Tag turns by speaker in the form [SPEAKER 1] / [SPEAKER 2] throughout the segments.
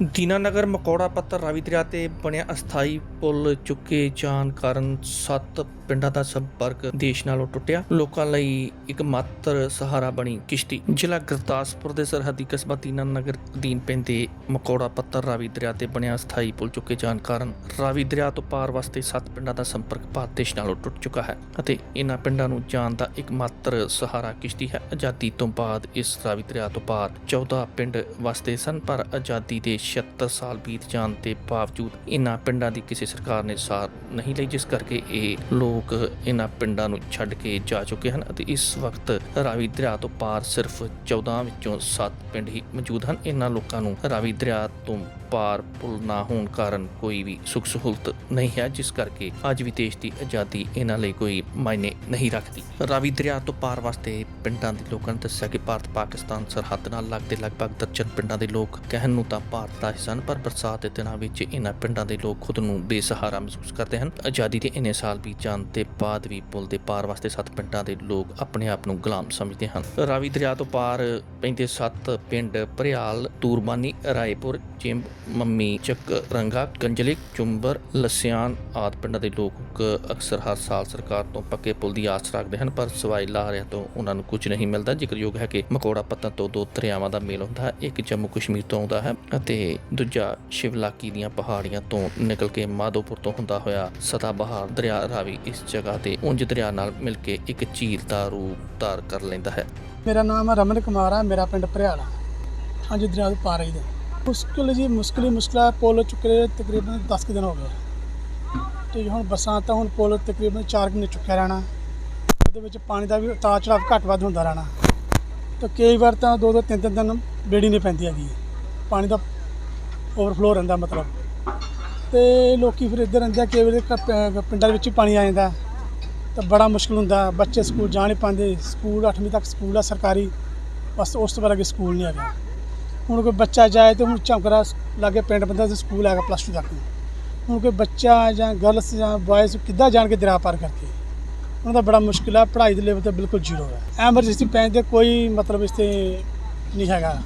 [SPEAKER 1] ਦੀਨਾਨਗਰ ਮਕੌੜਾ ਪੱਤਰ ਰਾਵੀ ਦਰਿਆ ਤੇ ਬਣਿਆ ਅਸਥਾਈ ਪੁਲ ਚੁੱਕੇ ਜਾਣ ਕਾਰਨ ਸੱਤ ਪਿੰਡਾਂ ਦਾ ਸੰਪਰਕ ਦੇਸ਼ ਨਾਲੋਂ ਟੁੱਟਿਆ। ਲੋਕਾਂ ਲਈ ਇੱਕ ਮਾਤਰ ਸਹਾਰਾ ਬਣੀ ਕਿਸ਼ਤੀ। ਜ਼ਿਲ੍ਹਾ ਗੁਰਦਾਸਪੁਰ ਦੇ ਸਰਹੱਦੀ ਕਸਬਾ ਦੀਨਾਨਗਰ ਅਧੀਨ ਪੈਂਦੇ ਮਕੌੜਾ ਪੱਤਰ ਰਾਵੀ ਦਰਿਆ ਤੇ ਬਣਿਆ ਅਸਥਾਈ ਪੁਲ ਚੁੱਕੇ ਜਾਣ ਕਾਰਨ ਰਾਵੀ ਦਰਿਆ ਤੋਂ ਪਾਰ ਵਾਸਤੇ ਸੱਤ ਪਿੰਡਾਂ ਦਾ ਸੰਪਰਕ ਭਾਰਤ ਦੇਸ਼ ਨਾਲੋਂ ਟੁੱਟ ਚੁੱਕਾ ਹੈ ਅਤੇ ਇਹਨਾਂ ਪਿੰਡਾਂ ਨੂੰ ਜਾਣ ਦਾ ਇੱਕ ਮਾਤਰ ਸਹਾਰਾ ਕਿਸ਼ਤੀ ਹੈ। ਆਜ਼ਾਦੀ ਤੋਂ ਬਾਅਦ ਇਸ ਰਾਵੀ ਦਰਿਆ ਤੋਂ ਪਾਰ 14 ਪਿੰਡ ਵਸਦੇ ਸਨ, ਪਰ ਆਜ਼ਾਦੀ ਦੇ 76 ਸਾਲ ਬੀਤ ਜਾਣ ਦੇ ਬਾਵਜੂਦ ਇਹਨਾਂ ਪਿੰਡਾਂ ਦੀ ਕਿਸੇ ਸਰਕਾਰ ਨੇ ਸਾਰ ਨਹੀਂ ਲਈ, ਜਿਸ ਕਰਕੇ ਇਹ ਲੋਕ ਇਹਨਾਂ ਪਿੰਡਾਂ ਨੂੰ ਛੱਡ ਕੇ ਜਾ ਚੁੱਕੇ ਹਨ ਅਤੇ ਇਸ ਵਕਤ ਰਾਵੀ ਦਰਿਆ ਤੋਂ ਪਾਰ ਸਿਰਫ 14 ਵਿੱਚੋਂ 7 ਪਿੰਡ ਹੀ ਮੌਜੂਦ ਹਨ। ਇਹਨਾਂ ਲੋਕਾਂ ਨੂੰ ਰਾਵੀ ਦਰਿਆ ਤੋਂ ਪਾਰ ਪੁਲ ਨਾ ਹੋਣ ਕਾਰਨ ਕੋਈ ਵੀ ਸੁੱਖ ਸਹੂਲਤ ਨਹੀਂ ਹੈ, ਜਿਸ ਕਰਕੇ ਅੱਜ ਵੀ ਦੇਸ਼ ਦੀ ਆਜ਼ਾਦੀ ਇਹਨਾਂ ਲਈ ਕੋਈ ਮਾਇਨੇ ਨਹੀਂ ਰੱਖਦੀ। ਰਾਵੀ ਦਰਿਆ ਤੋਂ ਪਾਰ ਵਾਸਤੇ ਪਿੰਡਾਂ ਦੇ ਲੋਕਾਂ ਨੇ ਦੱਸਿਆ ਕਿ ਭਾਰਤ ਪਾਕਿਸਤਾਨ ਸਰਹੱਦ ਨਾਲ ਲੱਗਦੇ ਲਗਭਗ ਦਰਜਨ ਪਿੰਡਾਂ ਦੇ ਲੋਕ ਕਹਿਣ ਨੂੰ ਤਾਂ ਭਾਰਤ ਦਾ ਹਿੱਸਾ ਪਰ ਬਰਸਾਤ ਦੇ ਦਿਨਾਂ ਵਿੱਚ ਇਹਨਾਂ ਪਿੰਡਾਂ ਦੇ ਲੋਕ ਖੁਦ ਨੂੰ ਬੇਸਹਾਰਾ ਮਹਿਸੂਸ ਕਰਦੇ ਹਨ। ਆਜ਼ਾਦੀ ਦੇ ਇੰਨੇ ਸਾਲ ਬੀਤ ਜਾਣ ਦੇ ਬਾਅਦ ਵੀ ਪੁਲ ਦੇ ਪਾਰ ਵਾਸਤੇ ਸੱਤ ਪਿੰਡਾਂ ਦੇ ਲੋਕ ਆਪਣੇ ਆਪ ਨੂੰ ਗੁਲਾਮ ਸਮਝਦੇ ਹਨ। ਰਾਵੀ ਦਰਿਆ ਤੋਂ ਪਾਰ ਪੈਂਦੇ ਸੱਤ ਪਿੰਡ ਭਰਿਆਲ, ਤੂਰਬਾਨੀ, ਰਾਏਪੁਰ, ਚਿੰਬ, ਮੰਮੀ, ਚੱਕ, ਰੰਗਾ ਕੰਜਲਿਕ ਚੁੰਬਰ ਲਸਿਆਨ ਆਦਿ ਪਿੰਡਾਂ ਦੇ ਲੋਕ ਅਕਸਰ ਹਰ ਸਾਲ ਸਰਕਾਰ ਤੋਂ ਪੱਕੇ ਪੁਲ ਦੀ ਆਸ ਰੱਖਦੇ ਹਨ, ਪਰ ਸਵਾਈ ਲਾਰਿਆਂ ਤੋਂ ਉਹਨਾਂ ਨੂੰ ਕੁਝ ਨਹੀਂ ਮਿਲਦਾ। ਜ਼ਿਕਰਯੋਗ ਹੈ ਕਿ ਮਕੌੜਾ ਪੱਤਨ ਤੋਂ ਦੋ ਦਰਿਆਵਾਂ ਦਾ ਮੇਲ ਹੁੰਦਾ ਹੈ, ਇੱਕ ਜੰਮੂ ਕਸ਼ਮੀਰ ਤੋਂ ਆਉਂਦਾ ਹੈ ਅਤੇ ਦੂਜਾ ਸ਼ਿਵਲਾਕੀ ਦੀਆਂ ਪਹਾੜੀਆਂ ਤੋਂ ਨਿਕਲ ਕੇ ਮਾਧੋਪੁਰ ਤੋਂ ਹੁੰਦਾ ਹੋਇਆ ਸਦਾ ਬਹਾਰ ਦਰਿਆ ਰਾਵੀ ਇਸ ਜਗ੍ਹਾ ਤੇ ਉਂਝ ਦਰਿਆ ਨਾਲ ਮਿਲ ਕੇ ਇੱਕ ਝੀਲ ਦਾ ਰੂਪ ਧਾਰ ਕਰ ਲੈਂਦਾ ਹੈ।
[SPEAKER 2] ਮੇਰਾ ਨਾਮ ਰਮਨ ਕੁਮਾਰ ਹੈ ਮੇਰਾ ਪਿੰਡ ਭਰਿਆਲਾ। ਹਾਂਜੀ, ਦਰਿਆ ਤੋਂ ਪਾਰ ਹੀ ਮੁਸ਼ਕਿਲ ਜੀ, ਮੁਸ਼ਕਿਲ ਹੀ ਮੁਸ਼ਕਿਲ ਪੁਲ ਚੁੱਕੇ ਤਕਰੀਬਨ 10 ਕੁ ਦਿਨ ਹੋ ਗਏ। ਤੇ ਹੁਣ ਬੱਸਾਂ ਤਾਂ ਹੁਣ ਪੁਲ ਤਕਰੀਬਨ 4 ਮਹੀਨੇ ਚੁੱਕਿਆ ਰਹਿਣਾ। ਉਹਦੇ ਵਿੱਚ ਪਾਣੀ ਦਾ ਵੀ ਉਤਾਰ ਚੜਾਵ ਘੱਟ ਵੱਧ ਹੁੰਦਾ ਰਹਿਣਾ। ਤੇ ਕਈ ਵਾਰ ਤਾਂ ਦੋ ਦੋ ਤਿੰਨ ਤਿੰਨ ਦਿਨ ਬੇੜੀ ਨਹੀਂ ਪੈਂਦੀ ਹੈਗੀ। ਪਾਣੀ ਦਾ ਓਵਰਫਲੋ ਰਹਿੰਦਾ ਮਤਲਬ। ਤੇ ਲੋਕੀ ਫਿਰ ਇੱਧਰ ਰਹਿੰਦੇ ਆ, ਕਈ ਵਾਰੀ ਪਿੰਡਾਂ ਦੇ ਵਿੱਚ ਹੀ ਪਾਣੀ ਆ ਜਾਂਦਾ। ਤਾਂ ਬੜਾ ਮੁਸ਼ਕਲ ਹੁੰਦਾ ਬੱਚੇ ਸਕੂਲ ਜਾ ਨਹੀਂ ਪਾਉਂਦੇ। ਸਕੂਲ 8ਵੀਂ ਤੱਕ ਸਕੂਲ ਆ ਸਰਕਾਰੀ ਬਸ ਉਸ ਤੋਂ ਬਾਅਦ ਅੱਗੇ ਸਕੂਲ ਨਹੀਂ ਹੈਗਾ। ਹੁਣ ਕੋਈ ਬੱਚਾ ਜਾਏ ਤੇ ਹੁਣ ਝੰਕਰਾ ਲਾਗੇ ਪਿੰਡ ਬੰਦਾ ਤੇ ਸਕੂਲ ਹੈਗਾ ਪਲੱਸ 2 ਤੱਕ। ਹੁਣ ਕੋਈ ਬੱਚਾ ਜਾਂ ਗਰਲਸ ਜਾਂ ਬॉयਜ਼ ਕਿੱਦਾਂ ਜਾਣ ਕੇ ਦਰਿਆ ਪਾਰ ਕਰਕੇ? ਉਹਨਾਂ ਦਾ ਬੜਾ ਮੁਸ਼ਕਿਲ ਆ ਪੜ੍ਹਾਈ ਦੇ ਲੈਵਲ ਤੇ ਬਿਲਕੁਲ ਜ਼ੀਰੋ ਹੈ ਐਮਰਜੈਂਸੀ ਪੈਣ 'ਤੇ ਕੋਈ ਮਤਲਬ ਇਸ ਤੇ ਨਹੀਂ ਹੈਗਾ।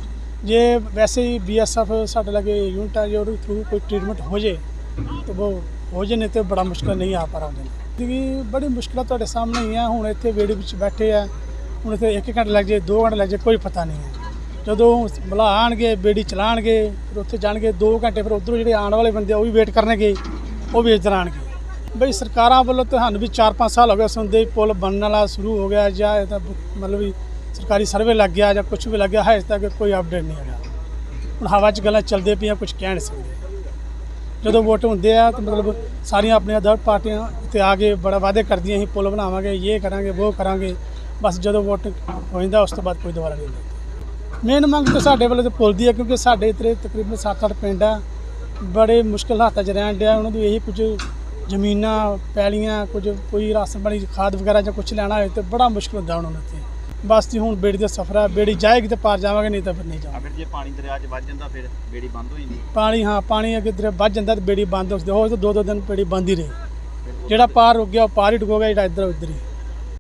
[SPEAKER 2] ਜੇ ਵੈਸੇ ਹੀ ਬੀਐਸਐਫ ਸਾਡੇ ਲਾਗੇ ਯੂਨਿਟ ਆ, ਜੇ ਉਹਦੇ ਥਰੂ ਕੋਈ ਟ੍ਰੀਟਮੈਂਟ ਹੋ ਜੇ, ਤਾਂ ਉਹ ਹੋ ਜੇ, ਨਹੀਂ ਤੇ ਬੜਾ ਮੁਸ਼ਕਿਲ ਨਹੀਂ ਆ ਪਾ ਰਹਾ ਕਿਉਂਕਿ ਬੜੀ ਮੁਸ਼ਕਿਲਾਂ ਤੁਹਾਡੇ ਸਾਹਮਣੇ ਹੀ ਆ, ਹੁਣ ਇੱਥੇ ਵੇੜੇ ਵਿੱਚ ਬੈਠੇ ਆ, ਹੁਣ ਇੱਥੇ 1 ਘੰਟਾ ਲੱਗ ਜੇ 2 ਘੰਟੇ ਲੱਗ ਜੇ, ਕੋਈ ਪਤਾ ਨਹੀਂ ਹੈ। ਜਦੋਂ ਬੁਲਾ ਆਣਗੇ, ਬੇੜੀ ਚਲਾਣਗੇ, ਫਿਰ ਉੱਥੇ ਜਾਣਗੇ 2 ਘੰਟੇ ਫਿਰ ਉਧਰੋਂ ਜਿਹੜੇ ਆਉਣ ਵਾਲੇ ਬੰਦੇ ਉਹ ਵੀ ਵੇਟ ਕਰਨਗੇ, ਉਹ ਵੀ ਇੱਧਰ ਆਣਗੇ ਬਈ ਸਰਕਾਰਾਂ ਵੱਲੋਂ ਤੁਹਾਨੂੰ ਵੀ 4-5 ਸਾਲ ਹੋ ਗਏ ਸੁਣਦੇ ਹੀ ਪੁਲ ਬਣਨ ਵਾਲਾ ਸ਼ੁਰੂ ਹੋ ਗਿਆ ਜਾਂ ਇਹਦਾ ਬ- ਮਤਲਬ ਵੀ ਸਰਕਾਰੀ ਸਰਵੇ ਲੱਗ ਗਿਆ ਜਾਂ ਕੁਝ ਵੀ ਲੱਗ ਗਿਆ ਹੈ ਤੱਕ ਕੋਈ ਅਪਡੇਟ ਨਹੀਂ ਹੈਗਾ ਹੁਣ ਹਵਾ 'ਚ ਗੱਲਾਂ ਚੱਲਦੇ ਪਈਆਂ ਕੁਝ ਕਹਿ ਨਹੀਂ ਸਕਦੇ। ਜਦੋਂ ਵੋਟ ਹੁੰਦੇ ਆ ਤਾਂ ਮਤਲਬ ਸਾਰੀਆਂ ਆਪਣੀਆਂ ਅਦਰ ਪਾਰਟੀਆਂ ਤੇ ਆ ਕੇ ਬੜਾ ਵਾਅਦੇ ਕਰਦੀਆਂ ਅਸੀਂ ਪੁਲ ਬਣਾਵਾਂਗੇ, ਇਹ ਕਰਾਂਗੇ ਉਹ ਕਰਾਂਗੇ। ਬਸ ਜਦੋਂ ਵੋਟ ਹੋ ਜਾਂਦਾ, ਉਸ ਤੋਂ ਬਾਅਦ ਕੋਈ ਦੁਬਾਰਾ ਨਹੀਂ ਹੁੰਦਾ। ਮੇਨ ਮੰਗ ਤਾਂ ਸਾਡੇ ਵੱਲੋਂ ਤਾਂ ਪੁਲ ਦੀ ਹੈ ਕਿਉਂਕਿ ਸਾਡੇ ਇੱਥੇ ਤਕਰੀਬਨ 7-8 ਪਿੰਡ ਆ। ਬੜੇ ਮੁਸ਼ਕਲ ਹਾਲਾਤਾਂ 'ਚ ਰਹਿਣ ਡਿਆ, ਉਹਨਾਂ ਦੀ ਇਹੀ ਕੁਝ ਜ਼ਮੀਨਾਂ, ਪੈਲੀਆਂ, ਕੁਝ ਕੋਈ ਰਾਸ਼ਨ ਬਣੀ ਖਾਦ ਵਗੈਰਾ ਜਾਂ ਕੁਝ ਲੈਣਾ ਹੋਵੇ ਤੇ ਬੜਾ ਮੁਸ਼ਕਲ ਹੁੰਦਾ ਉਹਨਾਂ ਨੂੰ ਇੱਥੇ ਬਸ ਜੀ ਹੁਣ ਬੇੜੀ ਦਾ ਸਫ਼ਰ ਹੈ ਬੇੜੀ ਜਾਏਗੀ ਤੇ ਪਾਰ ਜਾਵਾਂਗੇ ਨਹੀਂ ਤਾਂ ਫਿਰ ਨਹੀਂ ਜਾਵਾਂਗੇ।
[SPEAKER 3] ਫਿਰ ਜੇ ਪਾਣੀ ਦਰਿਆ 'ਚ ਵੱਜ ਜਾਂਦਾ ਫਿਰ ਬੇੜੀ ਬੰਦ ਹੋ ਜਾਂਦੀ
[SPEAKER 2] ਪਾਣੀ ਹਾਂ ਪਾਣੀ ਅੱਗੇ ਦਰ ਵੱਜ ਜਾਂਦਾ ਤੇ ਬੇੜੀ ਬੰਦ ਹੋ ਜਾਂਦੀ ਹੋਰ ਤਾਂ ਦੋ ਦੋ ਦਿਨ ਬੇੜੀ ਬੰਦ ਹੀ ਰਹੀ। ਜਿਹੜਾ ਪਾਰ ਰੁਕ ਗਿਆ ਉਹ ਪਾਰ ਹੀ ਡੁੱਬੋਗਾ ਜਿਹੜਾ ਇੱਧਰ ਉੱਧਰ ਹੀ।